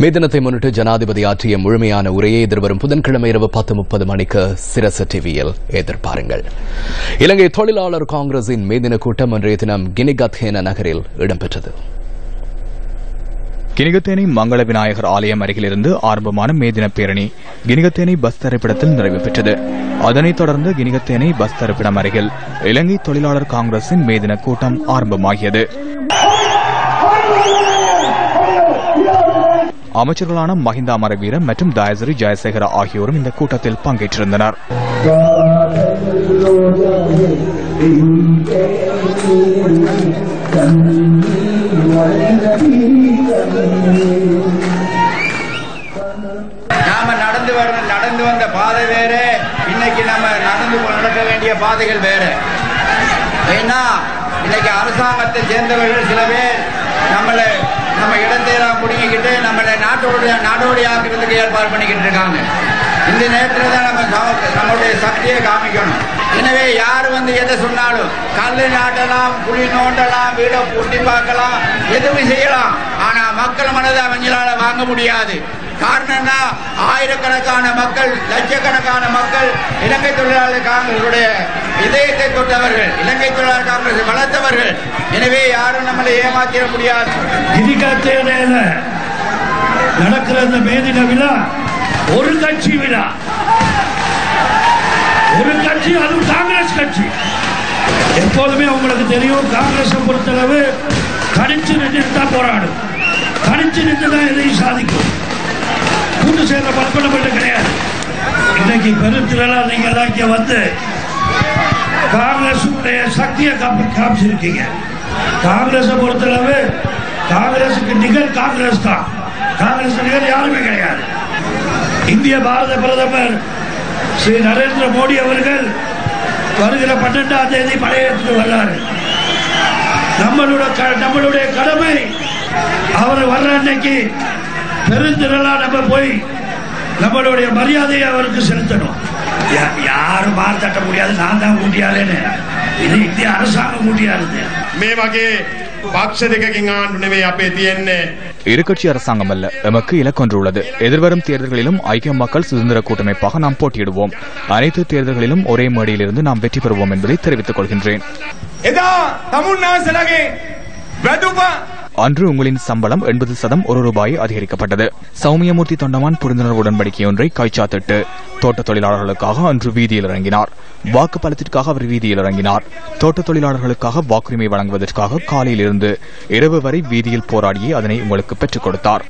மே தினத்தை முன்னிட்டு ஜனாதிபதி ஆற்றிய முழுமையான உரையை எதிர்வரும் புதன்கிழமை இரவு பத்து முப்பது மணிக்கு சிரச டிவியில் எதிர்பாருங்கள். இலங்கை தொழிலாளர் காங்கிரசின் மே தின கூட்டம் இன்றைய தினம் கினிகத்ஹேன நகரில் இடம்பெற்றது. கினிகத்தேனை மங்கள விநாயகர் ஆலயம் அருகிலிருந்து ஆரம்பமான மேதின பேரணி கினிகத்தேனை பஸ் தரிப்பிடத்தில் நிறைவு பெற்றது. அதனைத் தொடர்ந்து கினிகத்தேனை பஸ் தரிப்பிடம் அருகில் இலங்கை தொழிலாளர் காங்கிரசின் மேதின கூட்டம் ஆரம்பமாகியது. அமைச்சர்களான மஹிந்தா அமரவீர மற்றும் தயசரி ஜெயசேகர ஆகியோரும் இந்த கூட்டத்தில் பங்கேற்றிருந்தனர். நாம நடந்து வர நடந்து வந்த பாதை வேற. இன்னைக்கு நம்ம நடந்து நடக்க வேண்டிய பாதைகள் வேற. ஏன்னா இன்னைக்கு அரசாங்கத்தை சேர்ந்தவர்கள் சில பேர் நம்மளை நம்ம இடத்தையெல்லாம் பிடிங்கிக்கிட்டு நம்மளை நாட்டோடு நாடோடி ஆக்குறதுக்கு ஏற்பாடு பண்ணிக்கிட்டு இருக்காங்க. இந்த நேரத்தில் தான் நம்ம நம்மளுடைய சக்தியை காமிக்கணும். எனவே யார் வந்து எதை சொன்னாலும் கல் நாட்டலாம் குழி நோண்டலாம் வீடை பூட்டி பார்க்கலாம் எதுவும் செய்யலாம். ஆனால் மக்கள் மனதை அவங்களால வாங்க முடியாது. காரணம்னா ஆயிரக்கணக்கான மக்கள் லட்சக்கணக்கான மக்கள் இலங்கை தொழிலாளர் காங்கிரசுடைய இதயத்தை தொட்டவர்கள் இலங்கை தொழிலாளர் காங்கிரஸ் வளர்த்தவர்கள். எனவே யாரும் நம்மளை ஏமாத்திட முடியாது. கிரிக்கத்தேனையில நடக்கிற இந்த மேதின விழா ஒரு கட்சி விழா. ஒரு கட்சி அதுவும் காங்கிரஸ் கட்சி. எப்போதுமே உங்களுக்கு தெரியும் காங்கிரஸை பொறுத்தளவு தனிச்சு நின்று தான் போராடும். தனிச்சு நின்று தான் எதையும் சாதிக்கும். கூட்டு சேர்ந்த பழக்கம் கிடையாது. இன்னைக்கு பெருத்திரளா நீங்க எல்லாம் இங்க வந்து காங்கிரஸுடைய சக்தியை காப்பி காமிச்சிருக்கீங்க. காங்கிரஸை பொறுத்தளவு காங்கிரசுக்கு நிகர் காங்கிரஸ் தான். காங்கிரஸ் நிகர் யாருமே கிடையாது. இந்திய பாரத பிரதமர் ஸ்ரீ நரேந்திர மோடி அவர்கள் வருகிற பன்னெண்டாம் தேதி படையெடுத்து வர்றாரு. நம்மளோட க- நம்மளுடைய கடமை அவர் வர்ற அன்னைக்கு பெருந்திரளா நம்ம போய் நம்மளுடைய மரியாதையை அவருக்கு செலுத்தணும். யாரும் மார் தட்ட முடியாது நான் தான் கூட்டியாலேன்னு இது இந்திய அரசாங்கம் கூட்டியாருது மே வகை இருகட்சி அரசாங்கம் அல்ல எமக்கு இலக்கொன்று உள்ளது. எதிர்வரும் தேர்தல்களிலும் ஐக்கிய மக்கள் சுதந்திர கூட்டமைப்பாக நாம் போட்டியிடுவோம். அனைத்து தேர்தல்களிலும் ஒரே மேடையிலிருந்து நாம் வெற்றி பெறுவோம் என்பதை தெரிவித்துக் கொள்கின்றேன். அன்று உங்களின் சம்பளம் எண்பது சதம் ஒரு ரூபாய் அதிகரிக்கப்பட்டது. சௌமியமூர்த்தி தொண்டமான் புரிந்துணர்வு உடன்படிக்கையொன்றை காய்ச்சாத்திட்டு கைச்சாத்திட்டு தோட்ட தொழிலாளர்களுக்காக அன்று வீதியில் இறங்கினார். வாக்கு பலத்திற்காக அவர் வீதியில் இறங்கினார். தோட்ட தொழிலாளர்களுக்காக வாக்குரிமை வழங்குவதற்காக காலையிலிருந்து இரவு வரை வீதியில் போராடியே அதனை உங்களுக்கு பெற்றுக் கொடுத்தார்.